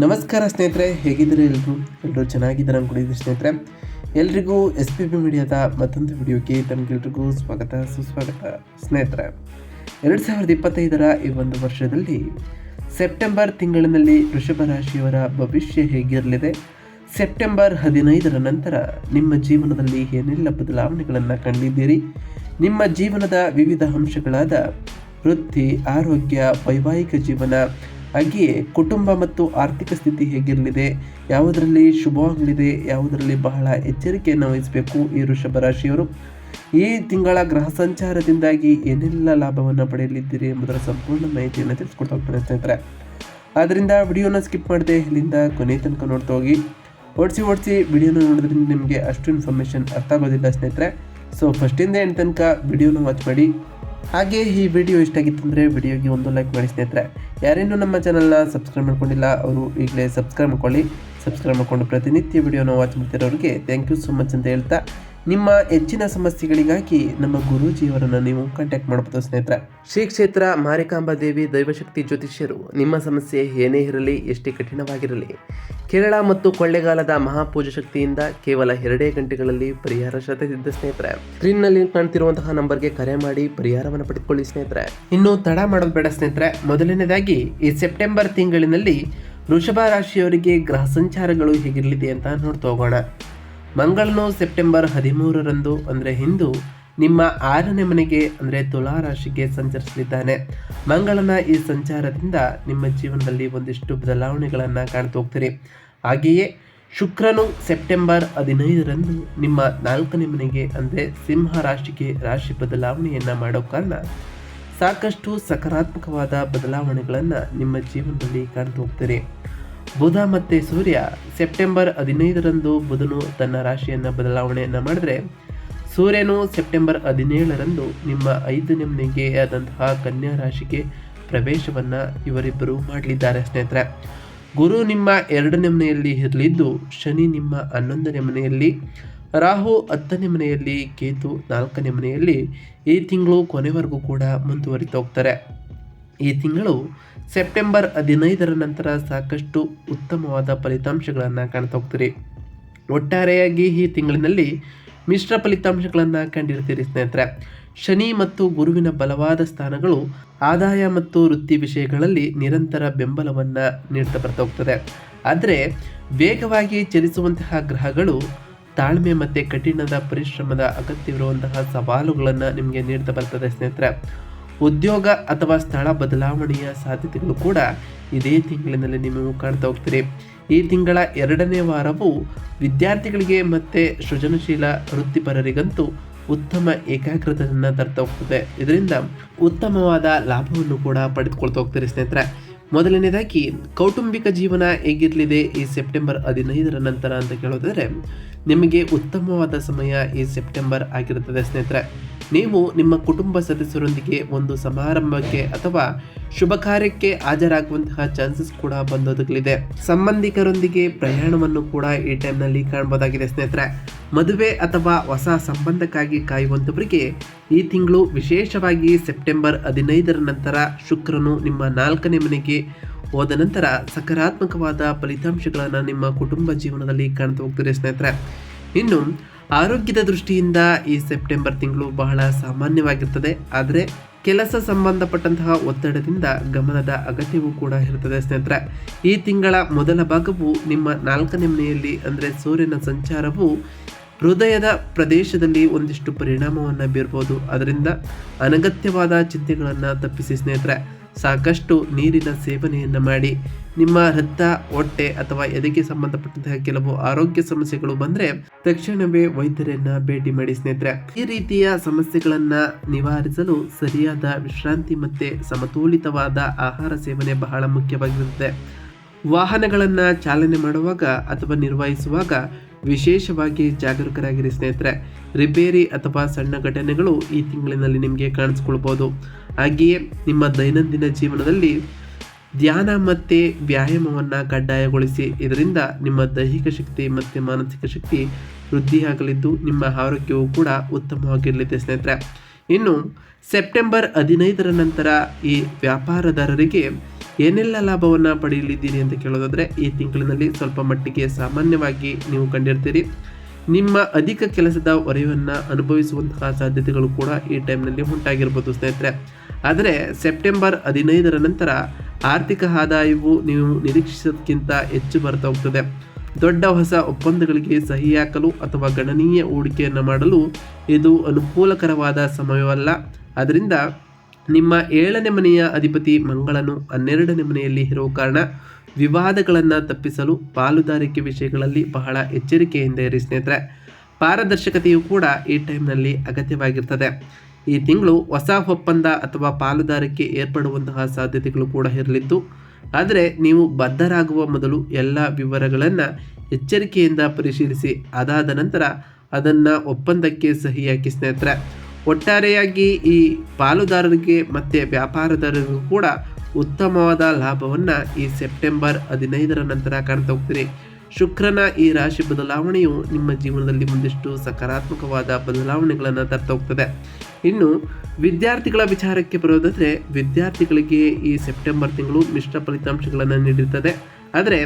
ನಮಸ್ಕಾರ ಸ್ನೇಹಿತರೆ, ಹೇಗಿದ್ದೀರಾ ಎಲ್ಲರೂ? ಎಲ್ಲರೂ ಚೆನ್ನಾಗಿದ್ದಾರೆ ಅಂದ್ಕೊಂಡಿದ್ದೀರಿ ಸ್ನೇಹಿತರೆ. ಎಲ್ರಿಗೂ ಎಸ್ ಪಿ ಬಿ ಮೀಡಿಯಾದ ಮತ್ತೊಂದು ವಿಡಿಯೋಗೆ ತಮಗೆಲ್ರಿಗೂ ಸ್ವಾಗತ, ಸುಸ್ವಾಗತ ಸ್ನೇಹಿತರೆ. ಎರಡು ಸಾವಿರದ ಇಪ್ಪತ್ತೈದರ ಈ ಒಂದು ವರ್ಷದಲ್ಲಿ ಸೆಪ್ಟೆಂಬರ್ ತಿಂಗಳಿನಲ್ಲಿ ವೃಷಭ ರಾಶಿಯವರ ಭವಿಷ್ಯ ಹೇಗಿರಲಿದೆ? ಸೆಪ್ಟೆಂಬರ್ ಹದಿನೈದರ ನಂತರ ನಿಮ್ಮ ಜೀವನದಲ್ಲಿ ಏನೆಲ್ಲ ಬದಲಾವಣೆಗಳನ್ನು ಕಂಡಿದ್ದೀರಿ? ನಿಮ್ಮ ಜೀವನದ ವಿವಿಧ ಅಂಶಗಳಾದ ವೃತ್ತಿ, ಆರೋಗ್ಯ, ವೈವಾಹಿಕ ಜೀವನ ಹಾಗೆಯೇ ಕುಟುಂಬ ಮತ್ತು ಆರ್ಥಿಕ ಸ್ಥಿತಿ ಹೇಗಿರಲಿದೆ? ಯಾವುದರಲ್ಲಿ ಶುಭವಾಗಲಿದೆ? ಯಾವುದರಲ್ಲಿ ಬಹಳ ಎಚ್ಚರಿಕೆಯನ್ನು ವಹಿಸಬೇಕು? ಈ ವೃಷಭ ರಾಶಿಯವರು, ಈ ತಿಂಗಳ ಗ್ರಹ ಸಂಚಾರದಿಂದಾಗಿ ಏನೆಲ್ಲ ಲಾಭವನ್ನು ಪಡೆಯಲಿದ್ದೀರಿ ಎಂಬುದರ ಸಂಪೂರ್ಣ ಮಾಹಿತಿಯನ್ನು ತಿಳಿಸ್ಕೊಡ್ತಾ ಹೋಗ್ತಾರೆ ಸ್ನೇಹಿತರೆ. ಆದ್ದರಿಂದ ವಿಡಿಯೋನ ಸ್ಕಿಪ್ ಮಾಡದೆ ಇಲ್ಲಿಂದ ಕೊನೆ ತನಕ ನೋಡ್ತಾ ಹೋಗಿ. ಓಡಿಸಿ ಓಡಿಸಿ ವಿಡಿಯೋನ ನೋಡೋದ್ರಿಂದ ನಿಮಗೆ ಅಷ್ಟು ಇನ್ಫಾರ್ಮೇಷನ್ ಅರ್ಥ ಆಗೋದಿಲ್ಲ ಸ್ನೇಹಿತರೆ. ಸೊ ಫಸ್ಟಿಂದ ಏನು ತನಕ ವಿಡಿಯೋನ ವಾಚ್ ಮಾಡಿ. ಹಾಗೆ ಈ ವಿಡಿಯೋ ಇಷ್ಟ ಆಗಿತ್ತು ಅಂದರೆ ವಿಡಿಯೋಗೆ ಒಂದು ಲೈಕ್ ಮಾಡಿ ಸ್ನೇಹಿತರೆ. ಯಾರೇನು ನಮ್ಮ ಚಾನಲ್ನ ಸಬ್ಸ್ಕ್ರೈಬ್ ಮಾಡ್ಕೊಂಡಿಲ್ಲ, ಅವರು ಈಗಲೇ ಸಬ್ಸ್ಕ್ರೈಬ್ ಮಾಡ್ಕೊಳ್ಳಿ. ಸಬ್ಸ್ಕ್ರೈಬ್ ಮಾಡ್ಕೊಂಡು ಪ್ರತಿನಿತ್ಯ ವಿಡಿಯೋನ ವಾಚ್ ಮಾಡ್ತಿರೋರಿಗೆ ಥ್ಯಾಂಕ್ ಯು ಸೊ ಮಚ್ ಅಂತ ಹೇಳ್ತಾ ನಿಮ್ಮ ಹೆಚ್ಚಿನ ಸಮಸ್ಯೆಗಳಿಗಾಗಿ ನಮ್ಮ ಗುರೂಜಿಯವರನ್ನು ನೀವು ಕಾಂಟ್ಯಾಕ್ಟ್ ಮಾಡಬಹುದು ಸ್ನೇಹಿತರೆ. ಶ್ರೀ ಕ್ಷೇತ್ರ ಮಾರಿಕಾಂಬಾ ದೇವಿ ದೈವಶಕ್ತಿ ಜ್ಯೋತಿಷ್ಯರು, ನಿಮ್ಮ ಸಮಸ್ಯೆ ಏನೇ ಇರಲಿ, ಎಷ್ಟೇ ಕಠಿಣವಾಗಿರಲಿ, ಕೇರಳ ಮತ್ತು ಕೊಳ್ಳೆಗಾಲದ ಮಹಾಪೂಜಾ ಶಕ್ತಿಯಿಂದ ಕೇವಲ ಎರಡೇ ಗಂಟೆಗಳಲ್ಲಿ ಪರಿಹಾರ ಶತಸಿದ್ಧ ಸ್ನೇಹಿತರೆ. ಸ್ಕ್ರೀನ್ನಲ್ಲಿ ಕಾಣ್ತಿರುವಂತಹ ನಂಬರ್ಗೆ ಕರೆ ಮಾಡಿ ಪರಿಹಾರವನ್ನು ಪಡೆದುಕೊಳ್ಳಿ ಸ್ನೇಹಿತರೆ. ಇನ್ನು ತಡ ಮಾಡೋದು ಬೇಡ ಸ್ನೇಹಿತರೆ. ಮೊದಲನೇದಾಗಿ, ಈ ಸೆಪ್ಟೆಂಬರ್ ತಿಂಗಳಿನಲ್ಲಿ ವೃಷಭ ರಾಶಿಯವರಿಗೆ ಗ್ರಹ ಸಂಚಾರಗಳು ಹೇಗಿರಲಿದೆ ಅಂತ ನೋಡ್ತಾ ಹೋಗೋಣ. ಮಂಗಳನು ಸೆಪ್ಟೆಂಬರ್ ಹದಿಮೂರರಂದು, ಅಂದರೆ ಹಿಂದೂ, ನಿಮ್ಮ ಆರನೇ ಮನೆಗೆ, ಅಂದರೆ ತುಲಾ ರಾಶಿಗೆ ಸಂಚರಿಸಲಿದ್ದಾನೆ. ಮಂಗಳನ ಈ ಸಂಚಾರದಿಂದ ನಿಮ್ಮ ಜೀವನದಲ್ಲಿ ಒಂದಿಷ್ಟು ಬದಲಾವಣೆಗಳನ್ನು ಕಾಣ್ತಾ ಹೋಗ್ತೀರಿ. ಹಾಗೆಯೇ ಶುಕ್ರನು ಸೆಪ್ಟೆಂಬರ್ ಹದಿನೈದರಂದು ನಿಮ್ಮ ನಾಲ್ಕನೇ ಮನೆಗೆ, ಅಂದರೆ ಸಿಂಹ ರಾಶಿಗೆ ರಾಶಿ ಬದಲಾವಣೆಯನ್ನು ಮಾಡೋ ಕಾರಣ ಸಾಕಷ್ಟು ಸಕಾರಾತ್ಮಕವಾದ ಬದಲಾವಣೆಗಳನ್ನು ನಿಮ್ಮ ಜೀವನದಲ್ಲಿ ಕಾಣ್ತಾ ಹೋಗ್ತೀರಿ. ಬುಧ ಮತ್ತು ಸೂರ್ಯ ಸೆಪ್ಟೆಂಬರ್ ಹದಿನೈದರಂದು ಬುಧನು ತನ್ನ ರಾಶಿಯನ್ನು ಬದಲಾವಣೆಯನ್ನು ಮಾಡಿದ್ರೆ, ಸೂರ್ಯನು ಸೆಪ್ಟೆಂಬರ್ ಹದಿನೇಳರಂದು ನಿಮ್ಮ ಐದು ಮನೆಗೆ ಆದಂತಹ ಕನ್ಯಾ ರಾಶಿಗೆ ಪ್ರವೇಶವನ್ನು ಇವರಿಬ್ಬರು ಮಾಡಲಿದ್ದಾರೆ ಸ್ನೇಹಿತರೆ. ಗುರು ನಿಮ್ಮ ಎರಡನೇ ಮನೆಯಲ್ಲಿ ಇರಲಿದ್ದು, ಶನಿ ನಿಮ್ಮ ಹನ್ನೊಂದನೇ ಮನೆಯಲ್ಲಿ, ರಾಹು ಹತ್ತನೇ ಮನೆಯಲ್ಲಿ, ಕೇತು ನಾಲ್ಕನೇ ಮನೆಯಲ್ಲಿ ಈ ತಿಂಗಳು ಕೊನೆವರೆಗೂ ಕೂಡ ಮುಂದುವರಿತಾ ಹೋಗ್ತಾರೆ. ಈ ತಿಂಗಳು ಸೆಪ್ಟೆಂಬರ್ ಹದಿನೈದರ ನಂತರ ಸಾಕಷ್ಟು ಉತ್ತಮವಾದ ಫಲಿತಾಂಶಗಳನ್ನು ಕಾಣ್ತಾ ಹೋಗ್ತೀರಿ. ಒಟ್ಟಾರೆಯಾಗಿ ಈ ತಿಂಗಳಿನಲ್ಲಿ ಮಿಶ್ರ ಫಲಿತಾಂಶಗಳನ್ನು ಕಂಡಿರ್ತೀರಿ ಸ್ನೇಹಿತರೆ. ಶನಿ ಮತ್ತು ಗುರುವಿನ ಬಲವಾದ ಸ್ಥಾನಗಳು ಆದಾಯ ಮತ್ತು ವೃತ್ತಿ ವಿಷಯಗಳಲ್ಲಿ ನಿರಂತರ ಬೆಂಬಲವನ್ನು ನೀಡ್ತಾ ಬರ್ತಾ ಹೋಗ್ತದೆ. ಆದರೆ ವೇಗವಾಗಿ ಚಲಿಸುವಂತಹ ಗ್ರಹಗಳು ತಾಳ್ಮೆ ಮತ್ತು ಕಠಿಣದ ಪರಿಶ್ರಮದ ಅಗತ್ಯವಿರುವಂತಹ ಸವಾಲುಗಳನ್ನು ನಿಮಗೆ ನೀಡ್ತಾ ಬರ್ತದೆ ಸ್ನೇಹಿತರೆ. ಉದ್ಯೋಗ ಅಥವಾ ಸ್ಥಳ ಬದಲಾವಣೆಯ ಸಾಧ್ಯತೆಗಳು ಕೂಡ ಇದೇ ತಿಂಗಳಿನಲ್ಲಿ ನಿಮಗೆ ಕಾಣ್ತಾ ಹೋಗ್ತೀರಿ ಈ ತಿಂಗಳ ಎರಡನೇ ವಾರವು ವಿದ್ಯಾರ್ಥಿಗಳಿಗೆ ಮತ್ತು ಸೃಜನಶೀಲ ವೃತ್ತಿಪರರಿಗಂತೂ ಉತ್ತಮ ಏಕಾಗ್ರತೆಯನ್ನು ತರ್ತಾ ಹೋಗ್ತದೆ. ಇದರಿಂದ ಉತ್ತಮವಾದ ಲಾಭವನ್ನು ಕೂಡ ಪಡೆದುಕೊಳ್ತಾ ಹೋಗ್ತೀರಿ ಸ್ನೇಹಿತರೆ. ಮೊದಲನೇದಾಗಿ, ಕೌಟುಂಬಿಕ ಜೀವನ ಹೇಗಿರಲಿದೆ ಈ ಸೆಪ್ಟೆಂಬರ್ ಹದಿನೈದರ ನಂತರ ಅಂತ ಕೇಳೋದಾದರೆ, ನಿಮಗೆ ಉತ್ತಮವಾದ ಸಮಯ ಈ ಸೆಪ್ಟೆಂಬರ್ ಆಗಿರುತ್ತದೆ ಸ್ನೇಹಿತರೆ. ನೀವು ನಿಮ್ಮ ಕುಟುಂಬ ಸದಸ್ಯರೊಂದಿಗೆ ಒಂದು ಸಮಾರಂಭಕ್ಕೆ ಅಥವಾ ಶುಭ ಕಾರ್ಯಕ್ಕೆ ಹಾಜರಾಗುವಂತಹ ಚಾನ್ಸಸ್ ಕೂಡ ಬಂದೊದಗಲಿದೆ. ಸಂಬಂಧಿಕರೊಂದಿಗೆ ಪ್ರಯಾಣವನ್ನು ಕೂಡ ಈ ಟೈಮ್ನಲ್ಲಿ ಕಾಣಬಹುದಾಗಿದೆ ಸ್ನೇಹಿತರೆ. ಮದುವೆ ಅಥವಾ ಹೊಸ ಸಂಬಂಧಕ್ಕಾಗಿ ಕಾಯುವಂಥವರಿಗೆ ಈ ತಿಂಗಳು ವಿಶೇಷವಾಗಿ ಸೆಪ್ಟೆಂಬರ್ ಹದಿನೈದರ ನಂತರ ಶುಕ್ರನು ನಿಮ್ಮ ನಾಲ್ಕನೇ ಮನೆಗೆ ಹೋದ ನಂತರ ಸಕಾರಾತ್ಮಕವಾದ ಫಲಿತಾಂಶಗಳನ್ನು ನಿಮ್ಮ ಕುಟುಂಬ ಜೀವನದಲ್ಲಿ ಕಾಣ್ತಾ ಹೋಗ್ತೀರಿ ಸ್ನೇಹಿತರೆ. ಇನ್ನು ಆರೋಗ್ಯದ ದೃಷ್ಟಿಯಿಂದ ಈ ಸೆಪ್ಟೆಂಬರ್ ತಿಂಗಳು ಬಹಳ ಸಾಮಾನ್ಯವಾಗಿರ್ತದೆ. ಆದರೆ ಕೆಲಸ ಸಂಬಂಧಪಟ್ಟಂತಹ ಒತ್ತಡದಿಂದ ಗಮನದ ಅಗತ್ಯವೂ ಕೂಡ ಇರುತ್ತದೆ ಸ್ನೇಹಿತರೆ. ಈ ತಿಂಗಳ ಮೊದಲ ಭಾಗವು ನಿಮ್ಮ ನಾಲ್ಕನೇ ಮನೆಯಲ್ಲಿ ಅಂದರೆ ಸೂರ್ಯನ ಸಂಚಾರವು ಹೃದಯದ ಪ್ರದೇಶದಲ್ಲಿ ಒಂದಿಷ್ಟು ಪರಿಣಾಮವನ್ನು ಬೀರ್ಬೋದು. ಅದರಿಂದ ಅನಗತ್ಯವಾದ ಚಿಂತೆಗಳನ್ನು ತಪ್ಪಿಸಿ ಸ್ನೇಹಿತರೆ. ಸಾಕಷ್ಟು ನೀರಿನ ಸೇವನೆಯನ್ನು ಮಾಡಿ ನಿಮ್ಮ ರಕ್ತ, ಹೊಟ್ಟೆ ಅಥವಾ ಎದೆಗೆ ಸಂಬಂಧಪಟ್ಟಂತಹ ಕೆಲವು ಆರೋಗ್ಯ ಸಮಸ್ಯೆಗಳು ಬಂದರೆ ತಕ್ಷಣವೇ ವೈದ್ಯರನ್ನ ಭೇಟಿ ಮಾಡಿ ಸ್ನೇಹಿತರೆ. ಈ ರೀತಿಯ ಸಮಸ್ಯೆಗಳನ್ನ ನಿವಾರಿಸಲು ಸರಿಯಾದ ವಿಶ್ರಾಂತಿ ಮತ್ತೆ ಸಮತೋಲಿತವಾದ ಆಹಾರ ಸೇವನೆ ಬಹಳ ಮುಖ್ಯವಾಗಿರುತ್ತದೆ ವಾಹನಗಳನ್ನು ಚಾಲನೆ ಮಾಡುವಾಗ ಅಥವಾ ನಿರ್ವಹಿಸುವಾಗ ವಿಶೇಷವಾಗಿ ಜಾಗರೂಕರಾಗಿರಿ ಸ್ನೇಹಿತರೆ. ರಿಪೇರಿ ಅಥವಾ ಸಣ್ಣ ಘಟನೆಗಳು ಈ ತಿಂಗಳಿನಲ್ಲಿ ನಿಮಗೆ ಕಾಣಿಸ್ಕೊಳ್ಬೋದು. ಹಾಗೆಯೇ ನಿಮ್ಮ ದೈನಂದಿನ ಜೀವನದಲ್ಲಿ ಧ್ಯಾನ ಮತ್ತು ವ್ಯಾಯಾಮವನ್ನು ಕಡ್ಡಾಯಗೊಳಿಸಿ, ಇದರಿಂದ ನಿಮ್ಮ ದೈಹಿಕ ಶಕ್ತಿ ಮತ್ತು ಮಾನಸಿಕ ಶಕ್ತಿ ವೃದ್ಧಿಯಾಗಲಿದ್ದು ನಿಮ್ಮ ಆರೋಗ್ಯವು ಕೂಡ ಉತ್ತಮವಾಗಿರಲಿದೆ ಸ್ನೇಹಿತರೆ. ಇನ್ನು ಸೆಪ್ಟೆಂಬರ್ ಹದಿನೈದರ ನಂತರ ಈ ವ್ಯಾಪಾರದಾರರಿಗೆ ಏನೆಲ್ಲ ಲಾಭವನ್ನು ಪಡೆಯಲಿದ್ದೀರಿ ಅಂತ ಕೇಳೋದಾದರೆ, ಈ ತಿಂಗಳಿನಲ್ಲಿ ಸ್ವಲ್ಪ ಮಟ್ಟಿಗೆ ಸಾಮಾನ್ಯವಾಗಿ ನೀವು ಕಂಡಿರ್ತೀರಿ. ನಿಮ್ಮ ಅಧಿಕ ಕೆಲಸದ ಹೊರೆಯನ್ನು ಅನುಭವಿಸುವಂತಹ ಸಾಧ್ಯತೆಗಳು ಕೂಡ ಈ ಟೈಮ್ನಲ್ಲಿ ಉಂಟಾಗಿರ್ಬೋದು ಸ್ನೇಹಿತರೆ. ಆದರೆ ಸೆಪ್ಟೆಂಬರ್ ಹದಿನೈದರ ನಂತರ ಆರ್ಥಿಕ ಆದಾಯವು ನೀವು ನಿರೀಕ್ಷಿಸೋದಕ್ಕಿಂತ ಹೆಚ್ಚು ಬರ್ತಾ ಹೋಗ್ತದೆ. ದೊಡ್ಡ ಹೊಸ ಒಪ್ಪಂದಗಳಿಗೆ ಸಹಿ ಹಾಕಲು ಅಥವಾ ಗಣನೀಯ ಹೂಡಿಕೆಯನ್ನು ಮಾಡಲು ಇದು ಅನುಕೂಲಕರವಾದ ಸಮಯವಲ್ಲ. ಅದರಿಂದ ನಿಮ್ಮ ಏಳನೇ ಮನೆಯ ಅಧಿಪತಿ ಮಂಗಳನು ಹನ್ನೆರಡನೇ ಮನೆಯಲ್ಲಿ ಇರುವ ಕಾರಣ ವಿವಾದಗಳನ್ನು ತಪ್ಪಿಸಲು ಪಾಲುದಾರಿಕೆ ವಿಷಯಗಳಲ್ಲಿ ಬಹಳ ಎಚ್ಚರಿಕೆಯಿಂದ ಇರಿ ಸ್ನೇಹಿತರೆ. ಪಾರದರ್ಶಕತೆಯು ಕೂಡ ಈ ಟೈಮ್ನಲ್ಲಿ ಅಗತ್ಯವಾಗಿರ್ತದೆ. ಈ ತಿಂಗಳು ಹೊಸ ಒಪ್ಪಂದ ಅಥವಾ ಪಾಲುದಾರಿಕೆ ಏರ್ಪಡುವಂತಹ ಸಾಧ್ಯತೆಗಳು ಕೂಡ ಇರಲಿದ್ದು ಆದರೆ ನೀವು ಬದ್ಧರಾಗುವ ಮೊದಲು ಎಲ್ಲ ವಿವರಗಳನ್ನು ಎಚ್ಚರಿಕೆಯಿಂದ ಪರಿಶೀಲಿಸಿ, ಅದಾದ ನಂತರ ಅದನ್ನು ಒಪ್ಪಂದಕ್ಕೆ ಸಹಿ ಹಾಕಿ ಸ್ನೇಹಿತರೆ, ಒಟ್ಟಾರೆಯಾಗಿ ಈ ಪಾಲುದಾರರಿಗೆ ಮತ್ತು ವ್ಯಾಪಾರದಾರರಿಗೂ ಕೂಡ ಉತ್ತಮವಾದ ಲಾಭವನ್ನು ಈ ಸೆಪ್ಟೆಂಬರ್ ಹದಿನೈದರ ನಂತರ ಕಾಣ್ತಾ ಹೋಗ್ತೀರಿ. ಶುಕ್ರನ ಈ ರಾಶಿ ಬದಲಾವಣೆಯು ನಿಮ್ಮ ಜೀವನದಲ್ಲಿ ಒಂದಿಷ್ಟು ಸಕಾರಾತ್ಮಕವಾದ ಬದಲಾವಣೆಗಳನ್ನು ತರ್ತೋಗ್ತದೆ ಇನ್ನು ವಿದ್ಯಾರ್ಥಿಗಳ ವಿಚಾರಕ್ಕೆ ಬರೋದಾದರೆ ವಿದ್ಯಾರ್ಥಿಗಳಿಗೆ ಈ ಸೆಪ್ಟೆಂಬರ್ ತಿಂಗಳು ಮಿಶ್ರ ಫಲಿತಾಂಶಗಳನ್ನು ನೀಡಿರ್ತದೆ. ಆದರೆ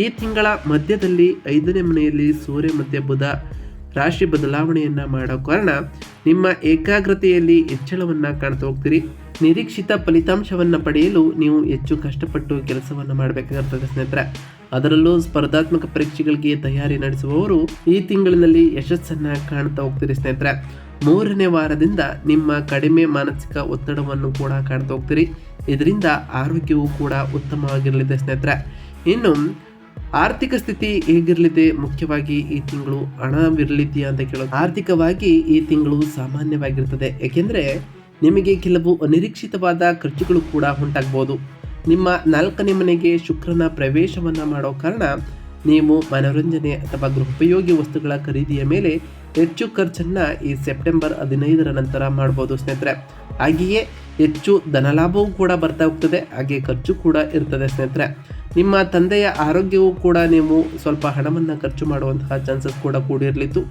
ಈ ತಿಂಗಳ ಮಧ್ಯದಲ್ಲಿ ಐದನೇ ಮನೆಯಲ್ಲಿ ಸೂರ್ಯ ಮತ್ತು ಬುಧ ರಾಶಿ ಬದಲಾವಣೆಯನ್ನು ಮಾಡೋ ಕಾರಣ ನಿಮ್ಮ ಏಕಾಗ್ರತೆಯಲ್ಲಿ ಹೆಚ್ಚಳವನ್ನು ಕಾಣ್ತಾ ಹೋಗ್ತೀರಿ. ನಿರೀಕ್ಷಿತ ಫಲಿತಾಂಶವನ್ನು ಪಡೆಯಲು ನೀವು ಹೆಚ್ಚು ಕಷ್ಟಪಟ್ಟು ಕೆಲಸವನ್ನು ಮಾಡಬೇಕಾಗುತ್ತದೆ ಸ್ನೇಹಿತರೆ. ಅದರಲ್ಲೂ ಸ್ಪರ್ಧಾತ್ಮಕ ಪರೀಕ್ಷೆಗಳಿಗೆ ತಯಾರಿ ನಡೆಸುವವರು ಈ ತಿಂಗಳಿನಲ್ಲಿ ಯಶಸ್ಸನ್ನು ಕಾಣ್ತಾ ಹೋಗ್ತೀರಿ ಸ್ನೇಹಿತರೆ. ಮೂರನೇ ವಾರದಿಂದ ನಿಮ್ಮ ಕಡಿಮೆ ಮಾನಸಿಕ ಒತ್ತಡವನ್ನು ಕೂಡ ಕಾಣ್ತಾ ಹೋಗ್ತೀರಿ. ಇದರಿಂದ ಆರೋಗ್ಯವು ಕೂಡ ಉತ್ತಮವಾಗಿರಲಿದೆ ಸ್ನೇಹಿತರೆ. ಇನ್ನು ಆರ್ಥಿಕ ಸ್ಥಿತಿ ಹೇಗಿರಲಿದೆ? ಮುಖ್ಯವಾಗಿ ಈ ತಿಂಗಳು ಹಣವಿರಲಿದೆಯಾ ಅಂತ ಕೇಳೋದು. ಆರ್ಥಿಕವಾಗಿ ಈ ತಿಂಗಳು ಸಾಮಾನ್ಯವಾಗಿರ್ತದೆ. ಏಕೆಂದರೆ ನಿಮಗೆ ಕೆಲವು ಅನಿರೀಕ್ಷಿತವಾದ ಖರ್ಚುಗಳು ಕೂಡ ಉಂಟಾಗ್ಬೋದು. ನಿಮ್ಮ ನಾಲ್ಕನೇ ಮನೆಗೆ ಶುಕ್ರನ ಪ್ರವೇಶವನ್ನು ಮಾಡೋ ಕಾರಣ ನೀವು ಮನೋರಂಜನೆ ಅಥವಾ ಗೃಹೋಪಯೋಗಿ ವಸ್ತುಗಳ ಖರೀದಿಯ ಮೇಲೆ ಹೆಚ್ಚು ಖರ್ಚನ್ನು ಈ ಸೆಪ್ಟೆಂಬರ್ ಹದಿನೈದರ ನಂತರ ಮಾಡ್ಬೋದು ಸ್ನೇಹಿತರೆ. ಹಾಗೆಯೇ ಹೆಚ್ಚು ಧನಲಾಭವೂ ಕೂಡ ಬರ್ತಾ ಹೋಗ್ತದೆ, ಹಾಗೆ ಖರ್ಚು ಕೂಡ ಇರ್ತದೆ ಸ್ನೇಹಿತರೆ. ನಿಮ್ಮ ತಂದೆಯ ಆರೋಗ್ಯವೂ ಕೂಡ ನೀವು ಸ್ವಲ್ಪ ಹಣವನ್ನು ಖರ್ಚು ಮಾಡುವಂತಹ ಚಾನ್ಸಸ್ ಕೂಡ ಕೂಡಿರಲಿದ್ದು.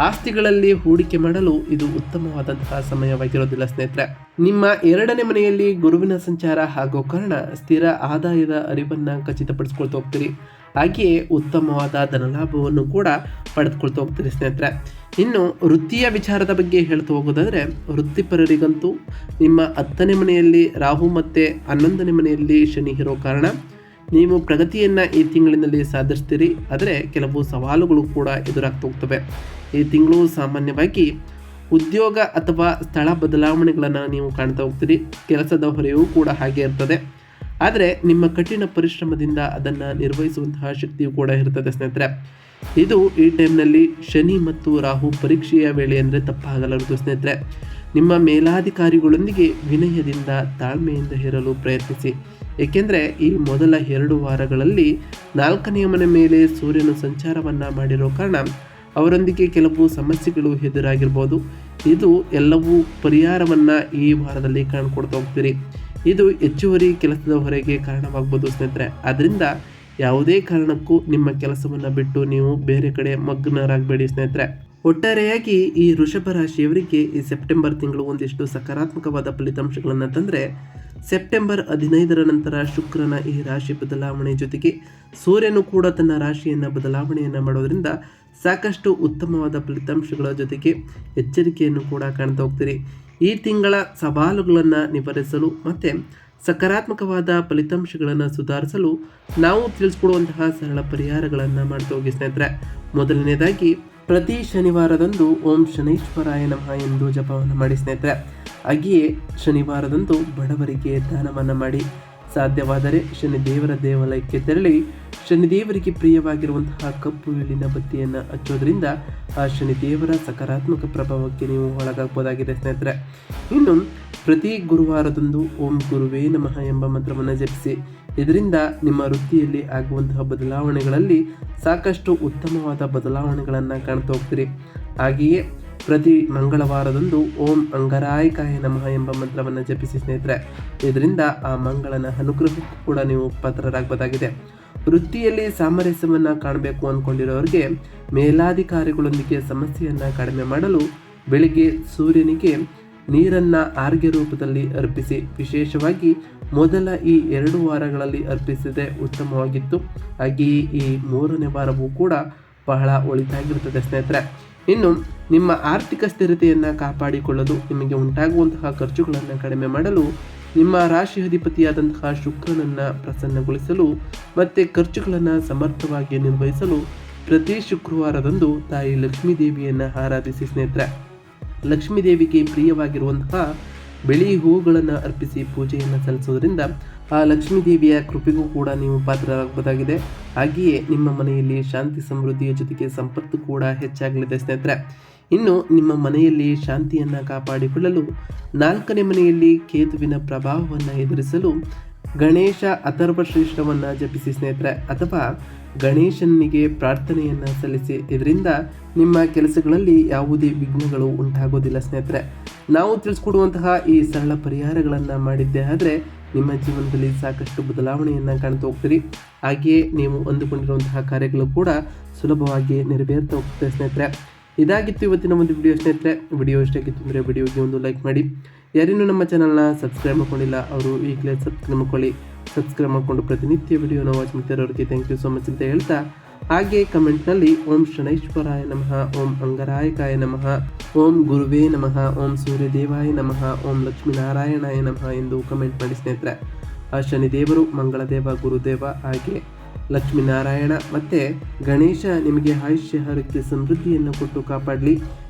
ಆಸ್ತಿಗಳಲ್ಲಿ ಹೂಡಿಕೆ ಮಾಡಲು ಇದು ಉತ್ತಮವಾದಂತಹ ಸಮಯವಾಗಿರೋದಿಲ್ಲ ಸ್ನೇಹಿತರೆ. ನಿಮ್ಮ ಎರಡನೇ ಮನೆಯಲ್ಲಿ ಗುರುವಿನ ಸಂಚಾರ ಆಗೋ ಕಾರಣ ಸ್ಥಿರ ಆದಾಯದ ಅರಿವನ್ನು ಖಚಿತಪಡಿಸ್ಕೊಳ್ತಾ ಹೋಗ್ತೀರಿ. ಹಾಗೆಯೇ ಉತ್ತಮವಾದ ಧನಲಾಭವನ್ನು ಕೂಡ ಪಡೆದುಕೊಳ್ತಾ ಹೋಗ್ತೀರಿ, ಸ್ನೇಹಿತರೆ. ಇನ್ನು ವೃತ್ತಿಯ ವಿಚಾರದ ಬಗ್ಗೆ ಹೇಳ್ತಾ ಹೋಗೋದಾದರೆ, ವೃತ್ತಿಪರರಿಗಂತೂ ನಿಮ್ಮ ಹತ್ತನೇ ಮನೆಯಲ್ಲಿ ರಾಹು ಮತ್ತು ಹನ್ನೊಂದನೇ ಮನೆಯಲ್ಲಿ ಶನಿ ಇರೋ ಕಾರಣ ನೀವು ಪ್ರಗತಿಯನ್ನು ಈ ತಿಂಗಳಿನಲ್ಲಿ ಸಾಧಿಸ್ತೀರಿ, ಆದರೆ ಕೆಲವು ಸವಾಲುಗಳು ಕೂಡ ಎದುರಾಗ್ತಾ ಹೋಗ್ತವೆ. ಈ ತಿಂಗಳು ಸಾಮಾನ್ಯವಾಗಿ ಉದ್ಯೋಗ ಅಥವಾ ಸ್ಥಳ ಬದಲಾವಣೆಗಳನ್ನು ನೀವು ಕಾಣ್ತಾ ಹೋಗ್ತೀರಿ. ಕೆಲಸದ ಹೊರೆಯೂ ಕೂಡ ಹಾಗೆ ಇರ್ತದೆ. ಆದರೆ ನಿಮ್ಮ ಕಠಿಣ ಪರಿಶ್ರಮದಿಂದ ಅದನ್ನು ನಿರ್ವಹಿಸುವಂತಹ ಶಕ್ತಿಯು ಕೂಡ ಇರ್ತದೆ ಸ್ನೇಹಿತರೆ. ಇದು ಈ ಟೈಮ್ನಲ್ಲಿ ಶನಿ ಮತ್ತು ರಾಹು ಪರೀಕ್ಷೆಯ ವೇಳೆ ಅಂದರೆ ತಪ್ಪಾಗಲಾರದು ಸ್ನೇಹಿತರೆ. ನಿಮ್ಮ ಮೇಲಾಧಿಕಾರಿಗಳೊಂದಿಗೆ ವಿನಯದಿಂದ ತಾಳ್ಮೆಯಿಂದ ಹೇರಲು ಪ್ರಯತ್ನಿಸಿ. ಏಕೆಂದರೆ ಈ ಮೊದಲ ಎರಡು ವಾರಗಳಲ್ಲಿ ನಾಲ್ಕನೆಯ ಮನೆ ಮೇಲೆ ಸೂರ್ಯನ ಸಂಚಾರವನ್ನು ಮಾಡಿರೋ ಕಾರಣ ಅವರೊಂದಿಗೆ ಕೆಲವು ಸಮಸ್ಯೆಗಳು ಎದುರಾಗಿರ್ಬೋದು. ಇದು ಎಲ್ಲವೂ ಪರಿಹಾರವನ್ನು ಈ ವಾರದಲ್ಲಿ ಕಾಣ್ಕೊಡ್ತಾ ಹೋಗ್ತೀರಿ. ಇದು ಹೆಚ್ಚುವರಿ ಕೆಲಸದ ಹೊರಗೆ ಕಾರಣವಾಗ್ಬೋದು ಸ್ನೇಹಿತರೆ. ಆದ್ದರಿಂದ ಯಾವುದೇ ಕಾರಣಕ್ಕೂ ನಿಮ್ಮ ಕೆಲಸವನ್ನು ಬಿಟ್ಟು ನೀವು ಬೇರೆ ಕಡೆ ಮಗ್ನರಾಗಬೇಡಿ ಸ್ನೇಹಿತರೆ. ಒಟ್ಟಾರೆಯಾಗಿ ಈ ವೃಷಭ ರಾಶಿಯವರಿಗೆ ಈ ಸೆಪ್ಟೆಂಬರ್ ತಿಂಗಳು ಒಂದಿಷ್ಟು ಸಕಾರಾತ್ಮಕವಾದ ಫಲಿತಾಂಶಗಳನ್ನು ತಂದರೆ, ಸೆಪ್ಟೆಂಬರ್ ಹದಿನೈದರ ನಂತರ ಶುಕ್ರನ ಈ ರಾಶಿ ಬದಲಾವಣೆ ಜೊತೆಗೆ ಸೂರ್ಯನು ಕೂಡ ತನ್ನ ರಾಶಿಯನ್ನು ಬದಲಾವಣೆಯನ್ನು ಮಾಡೋದರಿಂದ ಸಾಕಷ್ಟು ಉತ್ತಮವಾದ ಫಲಿತಾಂಶಗಳ ಜೊತೆಗೆ ಎಚ್ಚರಿಕೆಯನ್ನು ಕೂಡ ಕಾಣ್ತಾ ಹೋಗ್ತೀರಿ. ಈ ತಿಂಗಳ ಸವಾಲುಗಳನ್ನು ನಿವಾರಿಸಲು ಮತ್ತು ಸಕಾರಾತ್ಮಕವಾದ ಫಲಿತಾಂಶಗಳನ್ನು ಸುಧಾರಿಸಲು ನಾವು ತಿಳಿಸ್ಕೊಡುವಂತಹ ಸರಳ ಪರಿಹಾರಗಳನ್ನು ಮಾಡ್ತಾ ಹೋಗಿ ಸ್ನೇಹಿತರೆ. ಮೊದಲನೇದಾಗಿ ಪ್ರತಿ ಶನಿವಾರದಂದು ಓಂ ಶನೈಶ್ವರಾಯ ನಮಃ ಎಂದು ಜಪವನ್ನು ಮಾಡಿ ಸ್ನೇಹಿತರೆ. ಹಾಗೆಯೇ ಶನಿವಾರದಂದು ಬಡವರಿಗೆ ದಾನವನ್ನು ಮಾಡಿ. ಸಾಧ್ಯವಾದರೆ ಶನಿದೇವರ ದೇವಾಲಯಕ್ಕೆ ತೆರಳಿ ಶನಿದೇವರಿಗೆ ಪ್ರಿಯವಾಗಿರುವಂತಹ ಕಪ್ಪು ಎಳ್ಳಿನ ಬತ್ತಿಯನ್ನು ಹಚ್ಚೋದ್ರಿಂದ ಆ ಶನಿದೇವರ ಸಕಾರಾತ್ಮಕ ಪ್ರಭಾವಕ್ಕೆ ನೀವು ಒಳಗಾಗಬಹುದಾಗಿದೆ ಸ್ನೇಹಿತರೆ. ಇನ್ನು ಪ್ರತಿ ಗುರುವಾರದಂದು ಓಂ ಗುರುವೇ ನಮಃ ಎಂಬ ಮಂತ್ರವನ್ನು ಜಪಿಸಿ ಇದರಿಂದ ನಿಮ್ಮ ವೃತ್ತಿಯಲ್ಲಿ ಆಗುವಂತಹ ಬದಲಾವಣೆಗಳಲ್ಲಿ ಸಾಕಷ್ಟು ಉತ್ತಮವಾದ ಬದಲಾವಣೆಗಳನ್ನು ಕಾಣ್ತಾ ಹೋಗ್ತೀರಿ. ಹಾಗೆಯೇ ಪ್ರತಿ ಮಂಗಳವಾರದಂದು ಓಂ ಅಂಗರಾಯಕಾಯ ನಮಃ ಎಂಬ ಮಂತ್ರವನ್ನು ಜಪಿಸಿ ಸ್ನೇಹಿತರೆ. ಇದರಿಂದ ಆ ಮಂಗಳನ ಅನುಗ್ರಹಕ್ಕೂ ಕೂಡ ನೀವು ಪಾತ್ರರಾಗಬಹುದಾಗಿದೆ ವೃತ್ತಿಯಲ್ಲಿ ಸಾಮರಸ್ಯವನ್ನು ಕಾಣಬೇಕು ಅಂದ್ಕೊಂಡಿರೋರಿಗೆ ಮೇಲಾಧಿಕಾರಿಗಳೊಂದಿಗೆ ಸಮಸ್ಯೆಯನ್ನು ಕಡಿಮೆ ಮಾಡಲು ಬೆಳಿಗ್ಗೆ ಸೂರ್ಯನಿಗೆ ನೀರನ್ನು ಆರ್ಗೆ ರೂಪದಲ್ಲಿ ಅರ್ಪಿಸಿ, ವಿಶೇಷವಾಗಿ ಮೊದಲ ಈ ಎರಡು ವಾರಗಳಲ್ಲಿ ಅರ್ಪಿಸಿದೆ ಉತ್ತಮವಾಗಿತ್ತು. ಹಾಗೆಯೇ ಈ ಮೂರನೇ ವಾರವೂ ಕೂಡ ಬಹಳ ಒಳಿತಾಗಿರುತ್ತದೆ ಸ್ನೇಹಿತರೆ. ಇನ್ನು ನಿಮ್ಮ ಆರ್ಥಿಕ ಸ್ಥಿರತೆಯನ್ನು ಕಾಪಾಡಿಕೊಳ್ಳಲು ನಿಮಗೆ ಉಂಟಾಗುವಂತಹ ಖರ್ಚುಗಳನ್ನು ಕಡಿಮೆ ಮಾಡಲು ನಿಮ್ಮ ರಾಶಿ ಅಧಿಪತಿಯಾದಂತಹ ಶುಕ್ರನನ್ನು ಪ್ರಸನ್ನಗೊಳಿಸಲು ಮತ್ತು ಖರ್ಚುಗಳನ್ನು ಸಮರ್ಥವಾಗಿ ನಿರ್ವಹಿಸಲು ಪ್ರತಿ ಶುಕ್ರವಾರದಂದು ತಾಯಿ ಲಕ್ಷ್ಮೀ ದೇವಿಯನ್ನು ಆರಾಧಿಸಿ ಸ್ನೇಹಿತರೆ. ಲಕ್ಷ್ಮೀ ದೇವಿಗೆ ಪ್ರಿಯವಾಗಿರುವಂತಹ ಬಿಳಿ ಹೂವುಗಳನ್ನು ಅರ್ಪಿಸಿ ಪೂಜೆಯನ್ನು ಸಲ್ಲಿಸೋದ್ರಿಂದ ಆ ಲಕ್ಷ್ಮೀ ದೇವಿಯ ಕೃಪೆಗೂ ಕೂಡ ನೀವು ಪಾತ್ರರಾಗಬಹುದಾಗಿದೆ. ಹಾಗೆಯೇ ನಿಮ್ಮ ಮನೆಯಲ್ಲಿ ಶಾಂತಿ ಸಮೃದ್ಧಿಯ ಜೊತೆಗೆ ಸಂಪತ್ತು ಕೂಡ ಹೆಚ್ಚಾಗಲಿದೆ ಸ್ನೇಹಿತರೆ. ಇನ್ನು ನಿಮ್ಮ ಮನೆಯಲ್ಲಿ ಶಾಂತಿಯನ್ನು ಕಾಪಾಡಿಕೊಳ್ಳಲು ನಾಲ್ಕನೇ ಮನೆಯಲ್ಲಿ ಕೇತುವಿನ ಪ್ರಭಾವವನ್ನು ಎದುರಿಸಲು ಗಣೇಶ ಅಥರ್ವ ಶ್ರೇಷ್ಠವನ್ನು ಜಪಿಸಿ ಸ್ನೇಹಿತರೆ, ಅಥವಾ ಗಣೇಶನಿಗೆ ಪ್ರಾರ್ಥನೆಯನ್ನು ಸಲ್ಲಿಸಿ, ಇದರಿಂದ ನಿಮ್ಮ ಕೆಲಸಗಳಲ್ಲಿ ಯಾವುದೇ ವಿಘ್ನಗಳು ಉಂಟಾಗೋದಿಲ್ಲ ಸ್ನೇಹಿತರೆ. ನಾವು ತಿಳಿಸ್ಕೊಡುವಂತಹ ಈ ಸರಳ ಪರಿಹಾರಗಳನ್ನು ಮಾಡಿದ್ದೇ ಆದರೆ ನಿಮ್ಮ ಜೀವನದಲ್ಲಿ ಸಾಕಷ್ಟು ಬದಲಾವಣೆಯನ್ನು ಕಾಣ್ತಾ ಹೋಗ್ತೀರಿ. ಹಾಗೆಯೇ ನೀವು ಅಂದುಕೊಂಡಿರುವಂತಹ ಕಾರ್ಯಗಳು ಕೂಡ ಸುಲಭವಾಗಿ ನೆರವೇರ್ತಾ ಹೋಗ್ತದೆ ಸ್ನೇಹಿತರೆ. ಇದಾಗಿತ್ತು ಇವತ್ತಿನ ಒಂದು ವಿಡಿಯೋ ಸ್ನೇಹಿತರೆ. ವಿಡಿಯೋ ಇಷ್ಟಾಗಿತ್ತು ಅಂದರೆ ವಿಡಿಯೋಗೆ ಒಂದು ಲೈಕ್ ಮಾಡಿ. ಯಾರಿನ್ನೂ ನಮ್ಮ ಚಾನಲ್ನ ಸಬ್ಸ್ಕ್ರೈಬ್ ಮಾಡ್ಕೊಂಡಿಲ್ಲ, ಅವರು ಈಗಲೇ ಸಬ್ಸ್ಕ್ರೈಬ್ ಮಾಡ್ಕೊಳ್ಳಿ. ಸಬ್ಸ್ಕ್ರೈಬ್ ಮಾಡಿಕೊಂಡು ಪ್ರತಿನಿತ್ಯ ವಿಡಿಯೋನ ವಾಚ್ ಮಾಡ್ತಿರೋರಿಗೆ ಥ್ಯಾಂಕ್ ಯು ಸೊ ಮಚ್ ಅಂತ ಹೇಳ್ತಾ, ಹಾಗೆ ಕಮೆಂಟ್ನಲ್ಲಿ ಓಂ ಶನೈಶ್ವರಾಯ ನಮಃ, ಓಂ ಅಂಗರಾಯಕಾಯ ನಮಃ, ಓಂ ಗುರುವೇ ನಮಃ, ಓಂ ಸೂರ್ಯದೇವಾಯ ನಮಃ, ಓಂ ಲಕ್ಷ್ಮೀನಾರಾಯಣಾಯ ನಮಃ ಎಂದು ಕಮೆಂಟ್ ಮಾಡಿ ಸ್ನೇಹಿತರೆ. ಆ ಶನಿದೇವರು, ಮಂಗಳದೇವ, ಗುರುದೇವ ಹಾಗೆ ಲಕ್ಷ್ಮೀನಾರಾಯಣ ಮತ್ತು ಗಣೇಶ ನಿಮಗೆ ಆಯುಷ್ಯ, ಆರೋಗ್ಯ, ಸಮೃದ್ಧಿಯನ್ನು ಕೊಟ್ಟು ಕಾಪಾಡಲಿ.